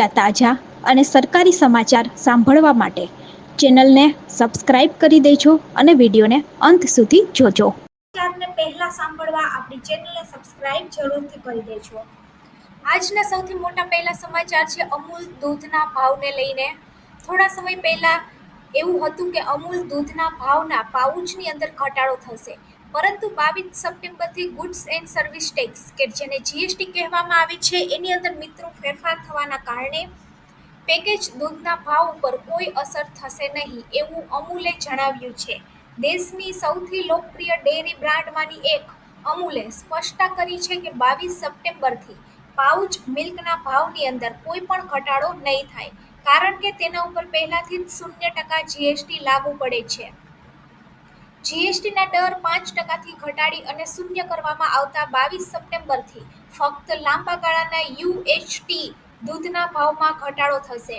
તાજા અને સરકારી સમાચાર સાંભળવા માટે ચેનલને સબસ્ક્રાઇબ કરી દેજો અને વિડીયોને અંત સુધી જોજો. સમાચારને પહેલા સાંભળવા આપણી ચેનલને સબસ્ક્રાઇબ જરૂરથી કરી દેજો. આજના સૌથી મોટા પહેલા સમાચાર છે અમૂલ દૂધના ભાવને લઈને. થોડા સમય પહેલા એવું હતું કે અમૂલ દૂધના ભાવના પાઉચની અંદર ઘટાડો થશે. પરંતુ બાવીસ સપ્ટેમ્બરથી ગુડ્સ એન્ડ સર્વિસ ટેક્સ કે જેને જીએસટી કહેવામાં આવે છે, એની અંદર મિત્રો ફેરફાર થવાના કારણે પેકેજ દૂધના ભાવ ઉપર કોઈ અસર થશે નહીં એવું અમૂલે જણાવ્યું છે. દેશની સૌથી લોકપ્રિય ડેરી બ્રાન્ડમાંની એક અમૂલે સ્પષ્ટતા કરી છે કે બાવીસ સપ્ટેમ્બરથી પાઉચ મિલ્કના ભાવની અંદર કોઈ પણ ઘટાડો નહીં થાય, કારણ કે તેના ઉપર પહેલાથી જ શૂન્ય ટકા જીએસટી લાગુ પડે છે. જીએસટીના દર પાંચ ટકાથી ઘટાડી અને શૂન્ય કરવામાં આવતા બાવીસ સપ્ટેમ્બરથી ફક્ત લાંબા ગાળાના યુએચટી દૂધના ભાવમાં ઘટાડો થશે.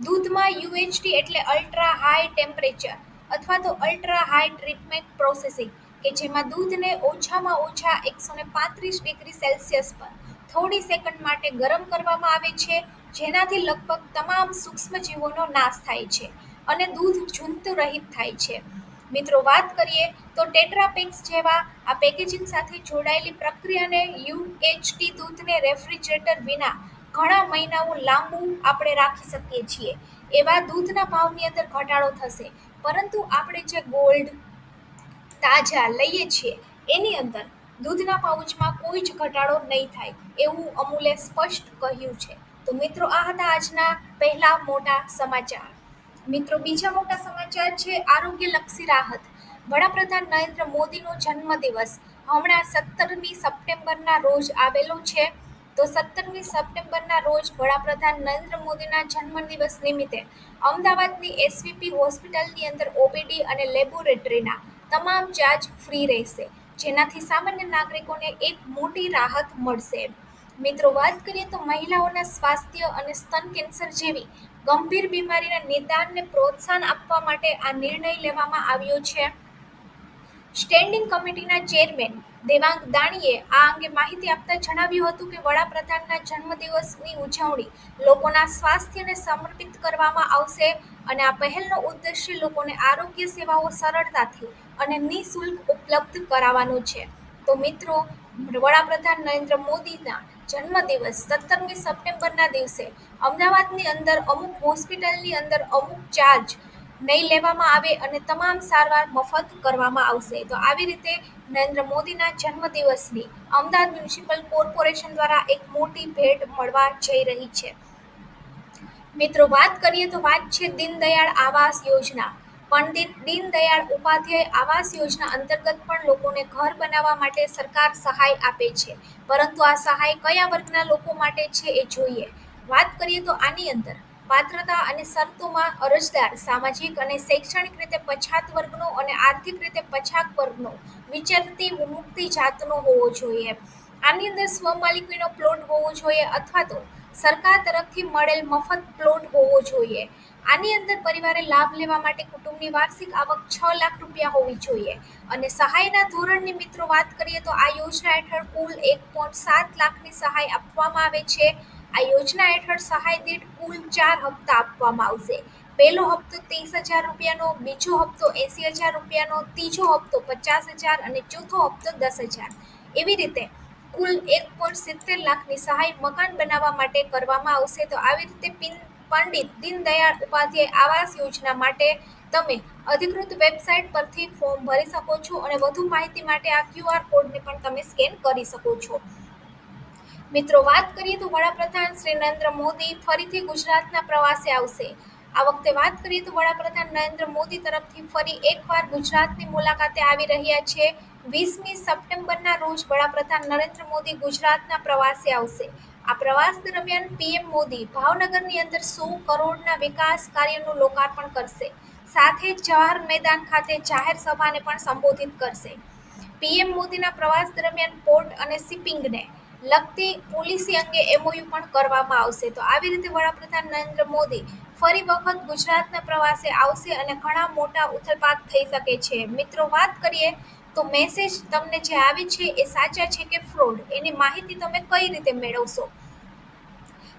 દૂધમાં યુએચટી એટલે અલ્ટ્રા હાઈ ટેમ્પરેચર અથવા તો અલ્ટ્રા હાઈ ટ્રીટમેન્ટ પ્રોસેસિંગ કે જેમાં દૂધને ઓછામાં ઓછા એકસો ને પાંત્રીસ ડિગ્રી સેલ્સિયસ પર થોડી સેકન્ડ માટે ગરમ કરવામાં આવે છે, જેનાથી લગભગ તમામ સૂક્ષ્મજીવોનો નાશ થાય છે અને દૂધ જંતુ થાય છે. મિત્રો વાત કરીએ તો ટેટ્રાપેક્સ જેવા આ પેકેજિંગ સાથે જોડાયેલી પ્રક્રિયાને યુએચટી દૂધને રેફ્રિજરેટર વિના ઘણા મહિનાઓ લાંબુ આપણે રાખી શકીએ છીએ. એવા દૂધના ભાવની અંદર ઘટાડો થશે. પરંતુ આપણે જે ગોલ્ડ તાજા લઈએ છીએ, એની અંદર દૂધના પાઉચમાં કોઈ જ ઘટાડો નહીં થાય એવું અમૂલે સ્પષ્ટ કહ્યું છે. તો મિત્રો આ હતા આજના પહેલા મોટા સમાચાર. મિત્રો, બીજા મોટા સમાચાર છે, આરોગ્યલક્ષી રાહત. વડાપ્રધાન નરેન્દ્ર મોદીનો જન્મદિવસ. હમણાં સત્તરમી સપ્ટેમ્બરના રોજ આવેલો છે. તો સત્તરમી સપ્ટેમ્બરના રોજ વડાપ્રધાન નરેન્દ્ર મોદીના જન્મદિવસ નિમિત્તે અમદાવાદની એસવીપી હોસ્પિટલની અંદર ઓપીડી અને લેબોરેટરીના તમામ ચાર્જ ફ્રી રહેશે, જેનાથી સામાન્ય નાગરિકોને એક મોટી રાહત મળશે. મિત્રો, વાત કરીએ તો મહિલાઓના સ્વાસ્થ્ય અને સ્તન કેન્સર જેવી ગંભીર બીમારીના નિદાનને પ્રોત્સાહન આપવા માટે આ નિર્ણય લેવામાં આવ્યો છે. સ્ટેન્ડિંગ કમિટીના ચેરમેન દેવાંગ દાણીએ આ અંગે માહિતી આપતા જણાવ્યું હતું કે વડાપ્રધાનના જન્મદિવસની ઉજવણી લોકોના સ્વાસ્થ્યને સમર્પિત કરવામાં આવશે અને આ પહેલનો ઉદ્દેશ્ય લોકોને આરોગ્ય સેવાઓ સરળતાથી અને નિઃશુલ્ક ઉપલબ્ધ કરાવવાનો છે. તો મિત્રો, વડાપ્રધાન નરેન્દ્ર મોદીના જન્મદિવસ સત્તરમી સપ્ટેમ્બરના દિવસે અમદાવાદની અંદર અમુક હોસ્પિટલની અંદર અમુક ચાર્જ નહીં લેવામાં આવે અને તમામ સારવાર મફત કરવામાં આવશે. તો આવી રીતે નરેન્દ્ર મોદીના જન્મદિવસની અમદાવાદ મ્યુનિસિપલ કોર્પોરેશન દ્વારા એક મોટી ભેટ મળવા જઈ રહી છે. મિત્રો, વાત કરીએ તો વાત છે દીનદયાળ આવાસ યોજના. પંડિત દીનદયાળ ઉપાધ્યાય આવાસ યોજના અંતર્ગત પણ લોકોને ઘર બનાવવા માટે સરકાર સહાય આપે છે. પરંતુ આ સહાય કયા વર્ગના લોકો માટે છે એ જોઈએ. વાત કરીએ તો આની અંદર, પાત્રતા અને શરતોમાં અરજદાર, સામાજિક અને શૈક્ષણિક રીતે પછાત વર્ગનો અને આર્થિક રીતે પછાત વર્ગનો વિચરતી મુક્તિ જાતનો હોવો જોઈએ. આની અંદર સ્વમાલિકીનો પ્લોટ હોવો જોઈએ અથવા તો સરકાર તરફથી મળેલ મફત પ્લોટ હોવો જોઈએ. આની અંદર પરિવારે લાભ લેવા માટે કુટુંબની વાર્ષિક આવક છ લાખ રૂપિયા હોવી જોઈએ. અને સહાયના ધોરણની મિત્રો વાત કરીએ તો આ યોજના હેઠળ કુલ એક પોઈન્ટ સાત લાખની સહાય આપવામાં આવે છે. આ યોજના હેઠળ સહાય દીઠ કુલ ચાર હપ્તા આપવામાં આવશે. પહેલો હપ્તો ત્રીસ હજાર રૂપિયાનો, બીજો હપ્તો એંસી હજાર રૂપિયાનો, ત્રીજો હપ્તો પચાસ હજાર અને ચોથો હપ્તો દસ હજાર. એવી રીતે કુલ એક પોઈન્ટ સિત્તેર લાખની સહાય મકાન બનાવવા માટે કરવામાં આવશે. તો આવી રીતે પિન પંડિત દીનદયાળ ઉપાધ્યાય આવાસ યોજના માટે તમે અધિકૃત વેબસાઇટ પરથી ફોર્મ ભરી શકો છો અને વધુ માહિતી માટે આ ક્યુઆર કોડને પણ તમે સ્કેન કરી શકો છો. મિત્રો, વાત કરીએ તો વડાપ્રધાન શ્રી નરેન્દ્ર મોદી ફરીથી ગુજરાતના પ્રવાસે આવશે. આ વખતે વાત કરીએ તો વડાપ્રધાન નરેન્દ્ર મોદી તરફથી ફરી એકવાર ગુજરાતની મુલાકાતે આવી રહ્યા છે. વીસમી સપ્ટેમ્બરના રોજ વડાપ્રધાન નરેન્દ્ર મોદી ગુજરાતના પ્રવાસે આવશે. આ પ્રવાસ દરમિયાન પીએમ મોદી ભાવનગરની અંદર સો કરોડના વિકાસ કાર્યનું લોકાર્પણ કરશે. સાથે જ જવાહર મેદાન ખાતે જાહેર સભાને પણ સંબોધિત કરશે. પીએમ મોદીના પ્રવાસ દરમિયાન પોર્ટ અને શિપિંગને લગતી પોલિસી અંગે એમઓયુ પણ કરવામાં આવશે. તો આવી રીતે વડાપ્રધાન નરેન્દ્ર મોદી ફરી વખત ગુજરાતના પ્રવાસે આવશે અને ઘણા મોટા ઉથલપાત થઈ શકે છે. મિત્રો, વાત કરીએ તો મેસેજ તમને જે આવે છે એ સાચા છે કે ફ્રોડ એની માહિતી તમે કઈ રીતે મેળવશો?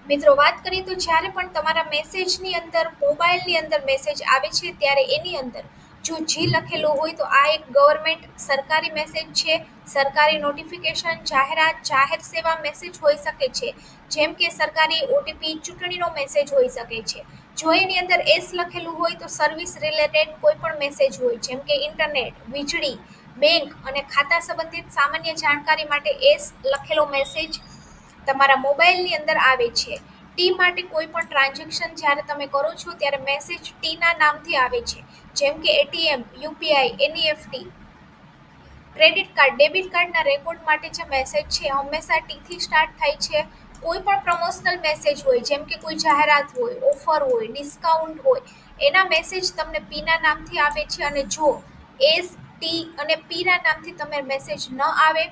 મિત્રો, વાત કરીએ તો જ્યારે પણ તમારા મેસેજની અંદર મોબાઈલની અંદર મેસેજ આવે છે, ત્યારે એની અંદર જો જી લખેલું હોય તો આ એક ગવર્મેન્ટ સરકારી મેસેજ છે. સરકારી નોટિફિકેશન જાહેરાત, જાહેર સેવા મેસેજ હોઈ શકે છે. જેમ કે સરકારી ઓટીપી ચૂંટણીનો મેસેજ હોઈ શકે છે. જો એની અંદર એસ લખેલું હોય તો સર્વિસ રિલેટેડ કોઈ પણ મેસેજ હોય, જેમ કે ઇન્ટરનેટ વીજળી બેંક અને ખાતા સંબંધિત સામાન્ય જાણકારી માટે એસ લખેલો મેસેજ તમારા મોબાઈલની અંદર આવે છે. ટી માટે કોઈ પણ ટ્રાન્ઝેક્શન જ્યારે તમે કરો છો, ત્યારે મેસેજ ટીના નામથી આવે છે. જેમ કે ATM UPI NEFT credit card debit કાર્ડના રેકોર્ડ માટે જે મેસેજ છે, હંમેશા ટીથી સ્ટાર્ટ થાય છે. કોઈ પણ પ્રમોશનલ મેસેજ હોય, જેમ કે કોઈ જાહેરાત હોય ઓફર હોય ડિસ્કાઉન્ટ હોય, એના મેસેજ તમને પીના નામથી આવે છે. અને જો એસ ટી અને પીના નામથી તમે મેસેજ ન આવે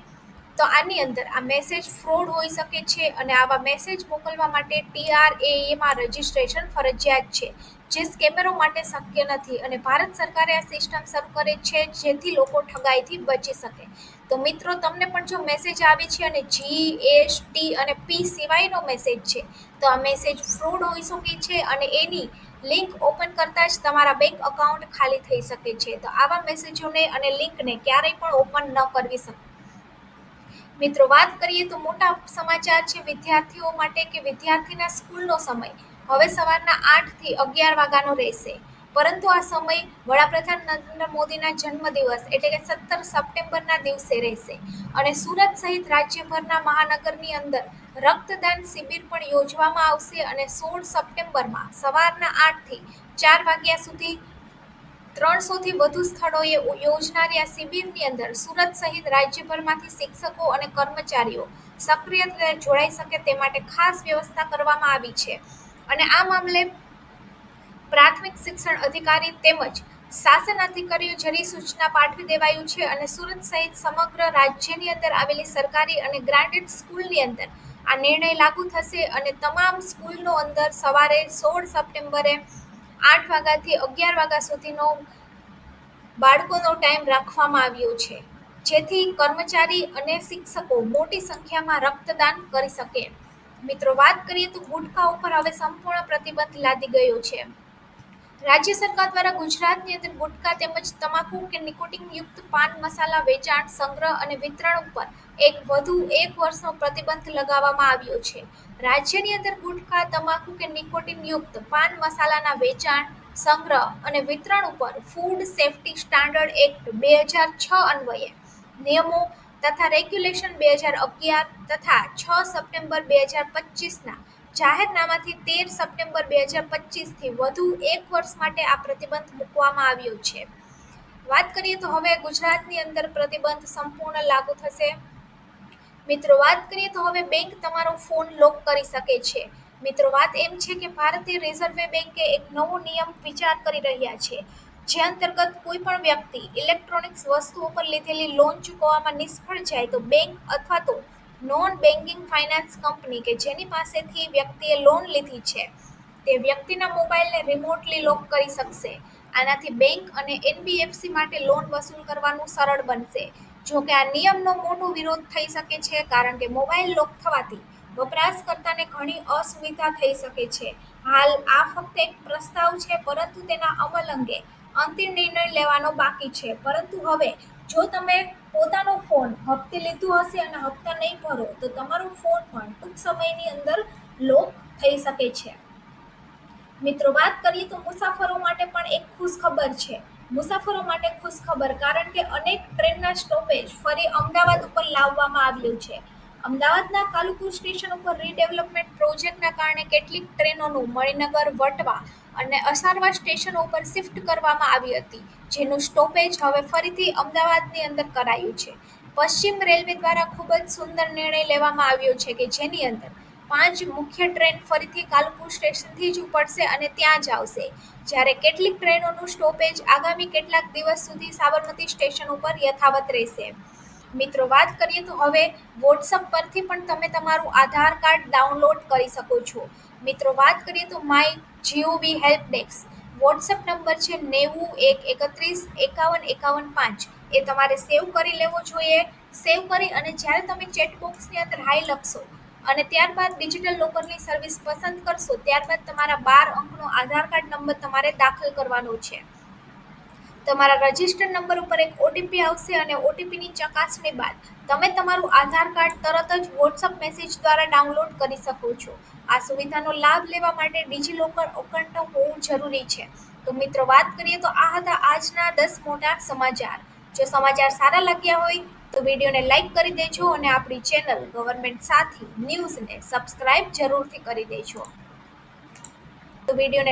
તો આની અંદર આ મેસેજ ફ્રોડ હોઈ શકે છે અને આવા મેસેજ મોકલવા માટે ટીઆરએએમાં રજિસ્ટ્રેશન ફરજિયાત છે. જે સ્કેમરો માટે શક્ય નથી અને ભારત સરકારે આ સિસ્ટમ શરૂ કરે છે જેથી લોકો ઠગાઈથી બચી શકે. તો મિત્રો, તમને પણ જો મેસેજ આવે છે અને જી એસ ટી અને પી સિવાયનો મેસેજ છે, તો આ મેસેજ ફ્રોડ હોઈ શકે છે અને એની લિંક ઓપન કરતાં જ તમારા બેંક અકાઉન્ટ ખાલી થઈ શકે છે. તો આવા મેસેજોને અને લિંકને ક્યારેય પણ ઓપન ન કરવી શકે મિત્રો, વાત કરીએ તો મોટા સમાચાર છે વિદ્યાર્થીઓ માટે કે વિદ્યાર્થીના સ્કૂલનો સમય. હવે સવારના આઠથી અગિયાર વાગ્યાનો રહેશે. પરંતુ આ સમય વડાપ્રધાન નરેન્દ્ર મોદીના જન્મદિવસ એટલે કે સત્તર સપ્ટેમ્બરના દિવસે રહેશે. અને સુરત સહિત રાજ્યભરના મહાનગરની અંદર રક્તદાન શિબિર પણ યોજવામાં આવશે અને સોળ સપ્ટેમ્બરમાં સવારના આઠથી ચાર વાગ્યા સુધી ત્રણસોથી વધુ સ્થળોએ યોજનારી આ શિબિરની અંદર સુરત સહિત રાજ્યભરમાંથી શિક્ષકો અને કર્મચારીઓ સક્રિય જોડાઈ શકે તે માટે ખાસ વ્યવસ્થા કરવામાં આવી છે. અને આ મામલે પ્રાથમિક શિક્ષણ અધિકારી તેમજ શાસન અધિકારીઓ જરી સૂચના પાઠવી દેવાયું છે અને સુરત સહિત સમગ્ર રાજ્યની અંદર આવેલી સરકારી અને ગ્રાન્ટેડ સ્કૂલની અંદર આ નિર્ણય લાગુ થશે અને તમામ સ્કૂલનો અંદર સવારે સોળ સપ્ટેમ્બરે આઠ વાગ્યાથી અગિયાર વાગ્યા સુધીનો બાળકોનો ટાઈમ રાખવામાં આવ્યો છે. જેથી કર્મચારી અને શિક્ષકો મોટી સંખ્યામાં રક્તદાન કરી શકે. મિત્રો, વાત કરીએ તો ગુટખા ઉપર હવે સંપૂર્ણ પ્રતિબંધ લાદી ગયો છે. રાજ્ય સરકાર દ્વારા ગુજરાતની અંદર ગુટખા તેમજ તમાકુ કે નિકોટિનયુક્ત પાન મસાલા વેચાણ, સંગ્રહ અને વિતરણ ઉપર એક વધુ એક વર્ષનો પ્રતિબંધ લગાવવામાં આવ્યો છે. રાજ્યની અંદર ગુટખા તમાકુ કે નિકોટિનયુક્ત પાન મસાલાના વેચાણ, સંગ્રહ અને વિતરણ ઉપર ફૂડ સેફ્ટી સ્ટાન્ડર્ડ એક્ટ બે હજાર છ અન્વયે નિયમો તથા રેગ્યુલેશન બે હજાર અગિયાર તથા છ સપ્ટેમ્બર બે હજાર પચીસના જાહેરનામાથી તેર સપ્ટેમ્બર બે હજાર પચીસથી વધુ એક વર્ષ માટે આ પ્રતિબંધ મૂકવામાં આવ્યો છે. વાત કરીએ તો હવે ગુજરાતની અંદર પ્રતિબંધ સંપૂર્ણ લાગુ થશે. મિત્રો, વાત કરીએ તો હવે બેંક તમારો ફોન લોક કરી શકે છે. મિત્રો, વાત એમ છે કે ભારતીય રિઝર્વ બેંકે એક નવો નિયમ વિચાર કરી રહ્યા છે, જે અંતર્ગત કોઈ પણ વ્યક્તિ ઇલેક્ટ્રોનિક્સ વસ્તુઓ પર લીધેલી લોન ચૂકવવામાં નિષ્ફળ જાય તો બેંક અથવા તો નોન બેન્કિંગ ફાઇનાન્સ કંપની કે જેની પાસેથી વ્યક્તિએ લોન લીધી છે, તે વ્યક્તિના મોબાઈલને રિમોટલી લોક કરી શકશે. આનાથી બેંક અને એનબીએફસી માટે લોન વસૂલ કરવાનું સરળ બનશે. જો કે આ નિયમનો મોટો વિરોધ થઈ શકે છે, કારણ કે મોબાઈલ લોક થવાથી વપરાશકર્તાને ઘણી અસુવિધા થઈ શકે છે. હાલ આ ફક્ત એક પ્રસ્તાવ છે, પરંતુ તેના અમલ અંગે અંતિમ નિર્ણય લેવાનો બાકી છે. પરંતુ હવે જો તમે પોતાનો ફોન હપ્તે લીધું હશે અને હપ્તા નહીં ભરો, તો તમારો ફોન પણ ટૂંક સમયની અંદર લોક થઈ શકે છે. મિત્રો, વાત કરીએ તો મુસાફરો માટે પણ એક ખુશ ખબર છે. મુસાફરો માટે ખુશ ખબર કારણ કે અનેક ટ્રેનના સ્ટોપેજ ફરી અમદાવાદ ઉપર લાવવામાં આવ્યું છે. અમદાવાદના કાલુપુર સ્ટેશન ઉપર રીડેવલપમેન્ટ પ્રોજેક્ટના કારણે કેટલીક ટ્રેનોનું મણિનગર વટવા અને અસારવા સ્ટેશનો ઉપર શિફ્ટ કરવામાં આવી હતી, જેનું સ્ટોપેજ હવે ફરીથી અમદાવાદની અંદર કરાયું છે. પશ્ચિમ રેલવે દ્વારા ખૂબ જ સુંદર નિર્ણય લેવામાં આવ્યો છે કે જેની અંદર પાંચ મુખ્ય ટ્રેન ફરીથી કાલુપુર સ્ટેશનથી જ ઉપડશે અને ત્યાં જ આવશે. જ્યારે કેટલીક ટ્રેનોનું સ્ટોપેજ આગામી કેટલાક દિવસ સુધી સાબરમતી સ્ટેશન ઉપર યથાવત રહેશે. મિત્રો, વાત કરીએ તો હવે વોટ્સઅપ પરથી પણ તમે તમારું આધાર કાર્ડ ડાઉનલોડ કરી શકો છો. મિત્રો, વાત કરીએ તો my GOV help desk WhatsApp number છે નેવું એક એકત્રીસ એકાવન એકાવન પાંચ. એ તમારે સેવ કરી લેવો જોઈએ. સેવ કરી અને જ્યારે તમે ચેટ બોક્સની અંદર હાઈ લખશો અને ત્યારબાદ ડિજિટલ લોકરની સર્વિસ પસંદ કરશો, ત્યારબાદ તમારા બાર અંકનો આધાર કાર્ડ નંબર તમારે દાખલ કરવાનો છે. તમારા રજિસ્ટર્ડ નંબર ઉપર એક ઓટીપી આવશે અને ઓટીપીની ચકાસણી બાદ તમે તમારું આધાર કાર્ડ તરત જ વોટ્સઅપ મેસેજ દ્વારા ડાઉનલોડ કરી શકો છો. આ સુવિધાનો લાભ લેવા માટે ડિજિલોકર અકાઉન્ટ હોવું જરૂરી છે. તો મિત્રો, વાત કરીએ તો આ હતા આજના દસ મોટા સમાચાર. જો સમાચાર સારા લાગ્યા હોય તો વિડીયોને લાઈક કરી દેજો અને આપણી ચેનલ ગવર્મેન્ટ સાથી ન્યૂઝને સબસ્ક્રાઇબ જરૂરથી કરી દેજો. તો વિડીયોને